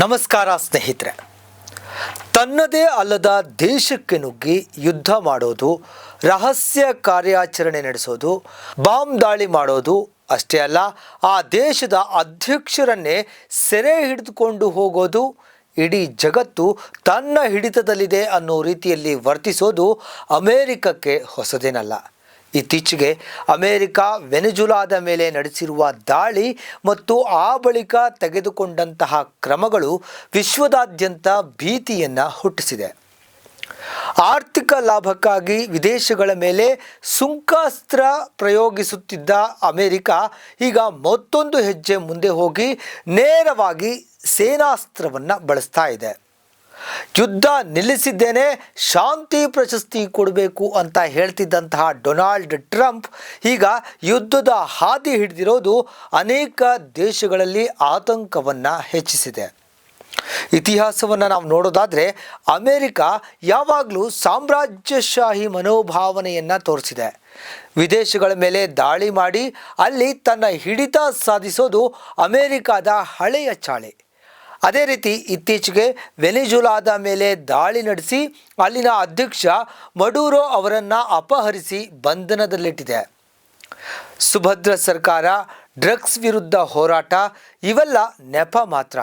ನಮಸ್ಕಾರ ಸ್ನೇಹಿತರೆ. ತನ್ನದೇ ಅಲ್ಲದ ದೇಶಕ್ಕೆ ನುಗ್ಗಿ ಯುದ್ಧ ಮಾಡೋದು, ರಹಸ್ಯ ಕಾರ್ಯಾಚರಣೆ ನಡೆಸೋದು, ಬಾಂಬ್ ದಾಳಿ ಮಾಡೋದು ಅಷ್ಟೇ ಅಲ್ಲ, ಆ ದೇಶದ ಅಧ್ಯಕ್ಷರನ್ನೇ ಸೆರೆ ಹಿಡಿದುಕೊಂಡು ಹೋಗೋದು, ಇಡೀ ಜಗತ್ತು ತನ್ನ ಹಿಡಿತದಲ್ಲಿದೆ ಅನ್ನೋ ರೀತಿಯಲ್ಲಿ ವರ್ತಿಸೋದು ಅಮೇರಿಕಕ್ಕೆ ಹೊಸದೇನಲ್ಲ. ಇತ್ತೀಚೆಗೆ ಅಮೆರಿಕ ವೆನೆಜುಲಾದ ಮೇಲೆ ನಡೆಸಿರುವ ದಾಳಿ ಮತ್ತು ಆ ಬಳಿಕ ತೆಗೆದುಕೊಂಡಂತಹ ಕ್ರಮಗಳು ವಿಶ್ವದಾದ್ಯಂತ ಭೀತಿಯನ್ನು ಹುಟ್ಟಿಸಿದೆ. ಆರ್ಥಿಕ ಲಾಭಕ್ಕಾಗಿ ವಿದೇಶಗಳ ಮೇಲೆ ಸುಂಕಾಸ್ತ್ರ ಪ್ರಯೋಗಿಸುತ್ತಿದ್ದ ಅಮೆರಿಕ ಈಗ ಮತ್ತೊಂದು ಹೆಜ್ಜೆ ಮುಂದೆ ಹೋಗಿ ನೇರವಾಗಿ ಸೇನಾಸ್ತ್ರವನ್ನು ಬಳಸ್ತಾ ಇದೆ. ಯುದ್ಧ ನಿಲ್ಲಿಸಿದ್ದೇನೆ, ಶಾಂತಿ ಪ್ರಶಸ್ತಿ ಕೊಡಬೇಕು ಅಂತ ಹೇಳ್ತಿದ್ದಂತಹ ಡೊನಾಲ್ಡ್ ಟ್ರಂಪ್, ಈಗ ಯುದ್ಧದ ಹಾದಿ ಹಿಡಿದಿರೋದು ಅನೇಕ ದೇಶಗಳಲ್ಲಿ ಆತಂಕವನ್ನು ಹೆಚ್ಚಿಸಿದೆ. ಇತಿಹಾಸವನ್ನು ನಾವು ನೋಡೋದಾದರೆ, ಅಮೆರಿಕ ಯಾವಾಗಲೂ ಸಾಮ್ರಾಜ್ಯಶಾಹಿ ಮನೋಭಾವನೆಯನ್ನು ತೋರಿಸಿದೆ. ವಿದೇಶಗಳ ಮೇಲೆ ದಾಳಿ ಮಾಡಿ, ಅಲ್ಲಿ ತನ್ನ ಹಿಡಿತ ಸಾಧಿಸೋದು ಅಮೇರಿಕಾದ ಹಳೆಯ ಚಾಳೆ. ಅದೇ ರೀತಿ ಇತ್ತೀಚೆಗೆ ವೆನಿಜುಲಾದ ಮೇಲೆ ದಾಳಿ ನಡೆಸಿ ಅಲ್ಲಿನ ಅಧ್ಯಕ್ಷ ಮಡೂರೋ ಅವರನ್ನು ಅಪಹರಿಸಿ ಬಂಧನದಲ್ಲಿಟ್ಟಿದೆ. ಸುಭದ್ರ ಸರ್ಕಾರ, ಡ್ರಗ್ಸ್ ವಿರುದ್ಧ ಹೋರಾಟ, ಇವೆಲ್ಲ ನೆಪ ಮಾತ್ರ.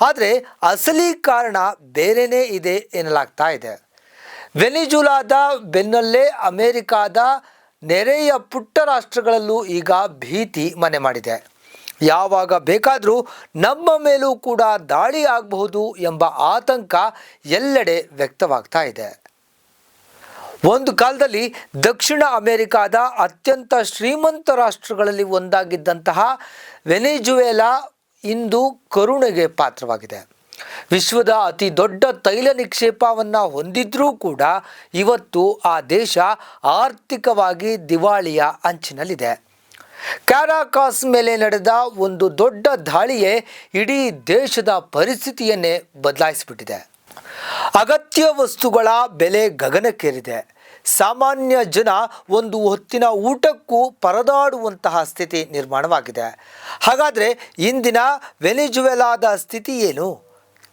ಆದರೆ ಅಸಲಿ ಕಾರಣ ಬೇರೆಯೇ ಇದೆ ಎನ್ನಲಾಗ್ತಾ ಇದೆ. ವೆನಿಜುಲಾದ ಬೆನ್ನಲ್ಲೇ ಅಮೆರಿಕಾದ ನೆರೆಯ ಪುಟ್ಟ ರಾಷ್ಟ್ರಗಳಲ್ಲೂ ಈಗ ಭೀತಿ ಮನೆ ಮಾಡಿದೆ. ಯಾವಾಗ ಬೇಕಾದರೂ ನಮ್ಮ ಮೇಲೂ ಕೂಡ ದಾಳಿ ಆಗಬಹುದು ಎಂಬ ಆತಂಕ ಎಲ್ಲೆಡೆ ವ್ಯಕ್ತವಾಗ್ತಾ ಇದೆ. ಒಂದು ಕಾಲದಲ್ಲಿ ದಕ್ಷಿಣ ಅಮೆರಿಕಾದ ಅತ್ಯಂತ ಶ್ರೀಮಂತ ರಾಷ್ಟ್ರಗಳಲ್ಲಿ ಒಂದಾಗಿದ್ದಂತಹ ವೆನೆಜುವೆಲಾ ಇಂದು ಕರುಣೆಗೆ ಪಾತ್ರವಾಗಿದೆ. ವಿಶ್ವದ ಅತಿ ದೊಡ್ಡ ತೈಲ ನಿಕ್ಷೇಪವನ್ನು ಹೊಂದಿದ್ರೂ ಕೂಡ ಇವತ್ತು ಆ ದೇಶ ಆರ್ಥಿಕವಾಗಿ ದಿವಾಳಿಯ ಅಂಚಿನಲ್ಲಿದೆ. ಕ್ಯಾರಾಕಾಸ್ ಮೇಲೆ ನಡೆದ ಒಂದು ದೊಡ್ಡ ದಾಳಿಯೇ ಇಡೀ ದೇಶದ ಪರಿಸ್ಥಿತಿಯನ್ನೇ ಬದಲಾಯಿಸಿಬಿಟ್ಟಿದೆ. ಅಗತ್ಯ ವಸ್ತುಗಳ ಬೆಲೆ ಗಗನಕ್ಕೇರಿದೆ. ಸಾಮಾನ್ಯ ಜನ ಒಂದು ಹೊತ್ತಿನ ಊಟಕ್ಕೂ ಪರದಾಡುವಂತಹ ಸ್ಥಿತಿ ನಿರ್ಮಾಣವಾಗಿದೆ. ಹಾಗಾದರೆ ಇಂದಿನ ವೆನಿಜುವೆಲಾದ ಸ್ಥಿತಿ ಏನು?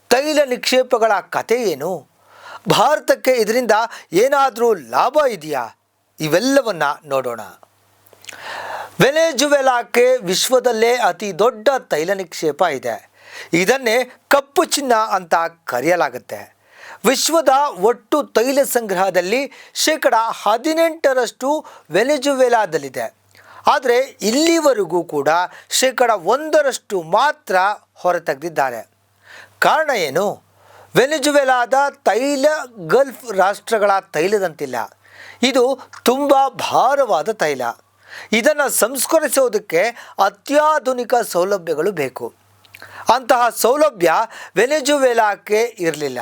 ತೈಲ ನಿಕ್ಷೇಪಗಳ ಕತೆ ಏನು? ಭಾರತಕ್ಕೆ ಇದರಿಂದ ಏನಾದರೂ ಲಾಭ ಇದೆಯಾ? ಇವೆಲ್ಲವನ್ನು ನೋಡೋಣ. ವೆನೆಜುವೆಲಾಕ್ಕೆ ವಿಶ್ವದಲ್ಲೇ ಅತಿ ದೊಡ್ಡ ತೈಲ ನಿಕ್ಷೇಪ ಇದೆ. ಇದನ್ನೇ ಕಪ್ಪು ಚಿನ್ನ ಅಂತ ಕರೆಯಲಾಗುತ್ತೆ. ವಿಶ್ವದ ಒಟ್ಟು ತೈಲ ಸಂಗ್ರಹದಲ್ಲಿ ಶೇಕಡ ಹದಿನೆಂಟರಷ್ಟು ವೆನೆಜುವೆಲಾದಲ್ಲಿದೆ. ಆದರೆ ಇಲ್ಲಿವರೆಗೂ ಕೂಡ ಶೇಕಡ ಒಂದರಷ್ಟು ಮಾತ್ರ ಹೊರತೆಗೆದಿದ್ದಾರೆ. ಕಾರಣ ಏನು? ವೆನೆಜುವೆಲಾದ ತೈಲ ಗಲ್ಫ್ ರಾಷ್ಟ್ರಗಳ ತೈಲದಂತಿಲ್ಲ. ಇದು ತುಂಬ ಭಾರವಾದ ತೈಲ. ಇದನ್ನು ಸಂಸ್ಕರಿಸೋದಕ್ಕೆ ಅತ್ಯಾಧುನಿಕ ಸೌಲಭ್ಯಗಳು ಬೇಕು. ಅಂತಹ ಸೌಲಭ್ಯ ವೆನೆಜುವೆಲಾಕ್ಕೆ ಇರಲಿಲ್ಲ.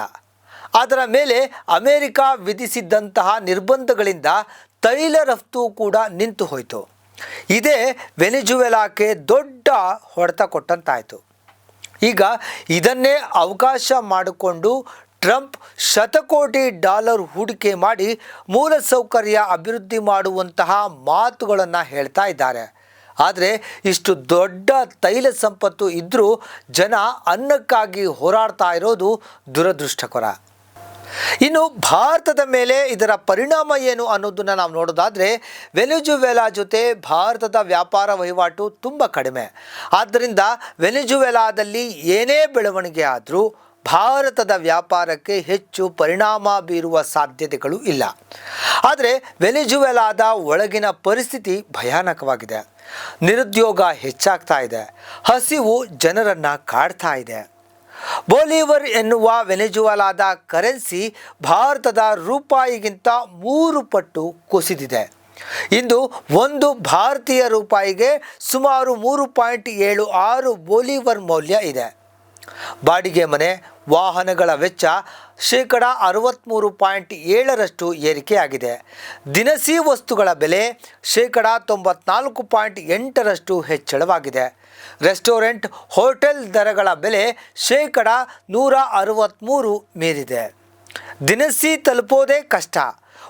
ಅದರ ಮೇಲೆ ಅಮೆರಿಕ ವಿಧಿಸಿದ್ದಂತಹ ನಿರ್ಬಂಧಗಳಿಂದ ತೈಲ ರಫ್ತು ಕೂಡ ನಿಂತು ಹೋಯಿತು. ಇದೇ ವೆನೆಜುವೆಲಾಕ್ಕೆ ದೊಡ್ಡ ಹೊಡೆತ ಕೊಟ್ಟಂತಾಯಿತು. ಈಗ ಇದನ್ನೇ ಅವಕಾಶ ಮಾಡಿಕೊಂಡು ಟ್ರಂಪ್ ಶತಕೋಟಿ ಡಾಲರ್ ಹೂಡಿಕೆ ಮಾಡಿ ಮೂಲಸೌಕರ್ಯ ಅಭಿವೃದ್ಧಿ ಮಾಡುವಂತಹ ಮಾತುಗಳನ್ನು ಹೇಳ್ತಾ ಇದ್ದಾರೆ. ಆದರೆ ಇಷ್ಟು ದೊಡ್ಡ ತೈಲ ಸಂಪತ್ತು ಇದ್ದರೂ ಜನ ಅನ್ನಕ್ಕಾಗಿ ಹೋರಾಡ್ತಾ ಇರೋದು ದುರದೃಷ್ಟಕರ. ಇನ್ನು ಭಾರತದ ಮೇಲೆ ಇದರ ಪರಿಣಾಮ ಏನು ಅನ್ನೋದನ್ನು ನಾವು ನೋಡೋದಾದರೆ ವೆನೆಜುವೆಲಾ ಜೊತೆ ಭಾರತದ ವ್ಯಾಪಾರ ವಹಿವಾಟು ತುಂಬ ಕಡಿಮೆ. ಆದ್ದರಿಂದ ವೆನೆಜುವೆಲಾದಲ್ಲಿ ಏನೇ ಬೆಳವಣಿಗೆ ಆದರೂ ಭಾರತದ ವ್ಯಾಪಾರಕ್ಕೆ ಹೆಚ್ಚು ಪರಿಣಾಮ ಬೀರುವ ಸಾಧ್ಯತೆಗಳು ಇಲ್ಲ. ಆದರೆ ವೆನೆಜುವೆಲಾದ ಒಳಗಿನ ಪರಿಸ್ಥಿತಿ ಭಯಾನಕವಾಗಿದೆ. ನಿರುದ್ಯೋಗ ಹೆಚ್ಚಾಗ್ತಾ ಇದೆ. ಹಸಿವು ಜನರನ್ನು ಕಾಡ್ತಾ ಇದೆ. ಬೋಲಿವರ್ ಎನ್ನುವ ವೆನೆಜುವಲಾದ ಕರೆನ್ಸಿ ಭಾರತದ ರೂಪಾಯಿಗಿಂತ ಮೂರು ಪಟ್ಟು ಕುಸಿದಿದೆ. ಇಂದು ಒಂದು ಭಾರತೀಯ ರೂಪಾಯಿಗೆ ಸುಮಾರು ಮೂರು ಪಾಯಿಂಟ್ ಏಳು ಆರು ಬೋಲಿವರ್ ಮೌಲ್ಯ ಇದೆ. ಬಾಡಿಗೆ ಮನೆ ವಾಹನಗಳ ವೆಚ್ಚ ಶೇಕಡ ಅರವತ್ತ್ಮೂರು ಪಾಯಿಂಟ್ ಏಳರಷ್ಟು ಏರಿಕೆಯಾಗಿದೆ. ದಿನಸಿ ವಸ್ತುಗಳ ಬೆಲೆ ಶೇಕಡ ತೊಂಬತ್ನಾಲ್ಕು ಪಾಯಿಂಟ್ ಎಂಟರಷ್ಟು ಹೆಚ್ಚಳವಾಗಿದೆ. ರೆಸ್ಟೋರೆಂಟ್, ಹೋಟೆಲ್ ದರಗಳ ಬೆಲೆ ಶೇಕಡ ನೂರ ಅರವತ್ತ್ಮೂರು ಮೀರಿದೆ. ದಿನಸಿ ತಲುಪೋದೇ ಕಷ್ಟ.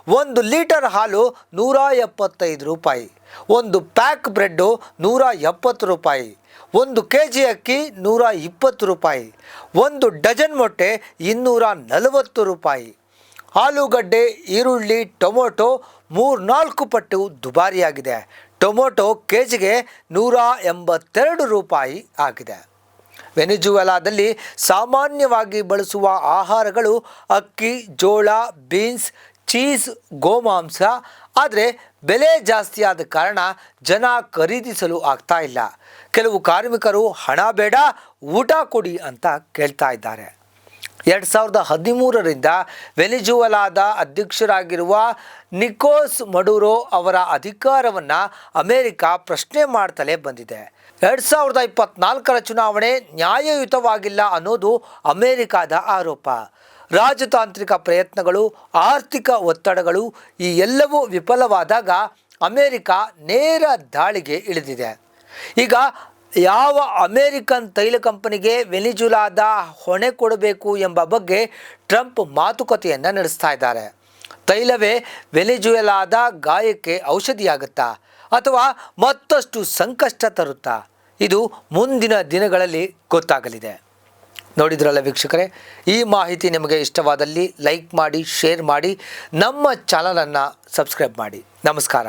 ಒಂದು ಲೀಟರ್ ಹಾಲು ನೂರ ಎಪ್ಪತ್ತೈದು ರೂಪಾಯಿ. ಒಂದು ಪ್ಯಾಕ್ ಬ್ರೆಡ್ಡು ನೂರ ಎಪ್ಪತ್ತು ರೂಪಾಯಿ, ಒಂದು ಕೆ ಜಿ ಅಕ್ಕಿ ನೂರ ಇಪ್ಪತ್ತು ರೂಪಾಯಿ, ಒಂದು ಡಜನ್ ಮೊಟ್ಟೆ ಇನ್ನೂರ ನಲವತ್ತು ರೂಪಾಯಿ. ಆಲೂಗಡ್ಡೆ, ಈರುಳ್ಳಿ, ಟೊಮೊಟೊ ಮೂರ್ನಾಲ್ಕು ಪಟ್ಟು ದುಬಾರಿಯಾಗಿದೆ. ಟೊಮೊಟೊ ಕೆ ಜಿಗೆ ನೂರ ಎಂಬತ್ತೆರಡು ರೂಪಾಯಿ ಆಗಿದೆ. ವೆನಿಜುವೆಲಾದಲ್ಲಿ ಸಾಮಾನ್ಯವಾಗಿ ಬಳಸುವ ಆಹಾರಗಳು ಅಕ್ಕಿ, ಜೋಳ, ಬೀನ್ಸ್, ಚೀಸ್, ಗೋಮಾಂಸ, ಆದರೆ ಬೆಲೆ ಜಾಸ್ತಿ ಆದ ಕಾರಣ ಜನ ಖರೀದಿಸಲು ಆಗ್ತಾ ಇಲ್ಲ. ಕೆಲವು ಕಾರ್ಮಿಕರು ಹಣ ಬೇಡ, ಊಟ ಕೊಡಿ ಅಂತ ಕೇಳ್ತಾ ಇದ್ದಾರೆ. ಎರಡು ಸಾವಿರದ ಹದಿಮೂರರಿಂದ ವೆನಿಜುವಲಾದ ಅಧ್ಯಕ್ಷರಾಗಿರುವ ನಿಕೋಸ್ ಮಡುರೋ ಅವರ ಅಧಿಕಾರವನ್ನು ಅಮೆರಿಕ ಪ್ರಶ್ನೆ ಮಾಡ್ತಲೇ ಬಂದಿದೆ. ಎರಡು ಸಾವಿರದ ಇಪ್ಪತ್ನಾಲ್ಕರ ಚುನಾವಣೆ ನ್ಯಾಯಯುತವಾಗಿಲ್ಲ ಅನ್ನೋದು ಅಮೆರಿಕದ ಆರೋಪ. ರಾಜತಾಂತ್ರಿಕ ಪ್ರಯತ್ನಗಳು, ಆರ್ಥಿಕ ಒತ್ತಡಗಳು ಈ ಎಲ್ಲವೂ ವಿಫಲವಾದಾಗ ಅಮೆರಿಕ ನೇರ ದಾಳಿಗೆ ಇಳಿದಿದೆ. ಈಗ ಯಾವ ಅಮೇರಿಕನ್ ತೈಲ ಕಂಪನಿಗೆ ವೆನಿಜುಲಾದ ಹೊಣೆ ಕೊಡಬೇಕು ಎಂಬ ಬಗ್ಗೆ ಟ್ರಂಪ್ ಮಾತುಕತೆಯನ್ನು ನಡೆಸ್ತಾ ಇದ್ದಾರೆ. ತೈಲವೇ ವೆನಿಜುವೆಲಾದ ಗಾಯಕ್ಕೆ ಔಷಧಿಯಾಗುತ್ತಾ ಅಥವಾ ಮತ್ತಷ್ಟು ಸಂಕಷ್ಟ ತರುತ್ತಾ? ಇದು ಮುಂದಿನ ದಿನಗಳಲ್ಲಿ ಗೊತ್ತಾಗಲಿದೆ. ನೋಡಿದ್ರಲ್ಲ ವೀಕ್ಷಕರೇ? ಈ ಮಾಹಿತಿ ನಿಮಗೆ ಇಷ್ಟವಾದಲ್ಲಿ ಲೈಕ್ ಮಾಡಿ, ಶೇರ್ ಮಾಡಿ, ನಮ್ಮ ಚಾನಲನ್ನು ಸಬ್ಸ್ಕ್ರೈಬ್ ಮಾಡಿ. ನಮಸ್ಕಾರ.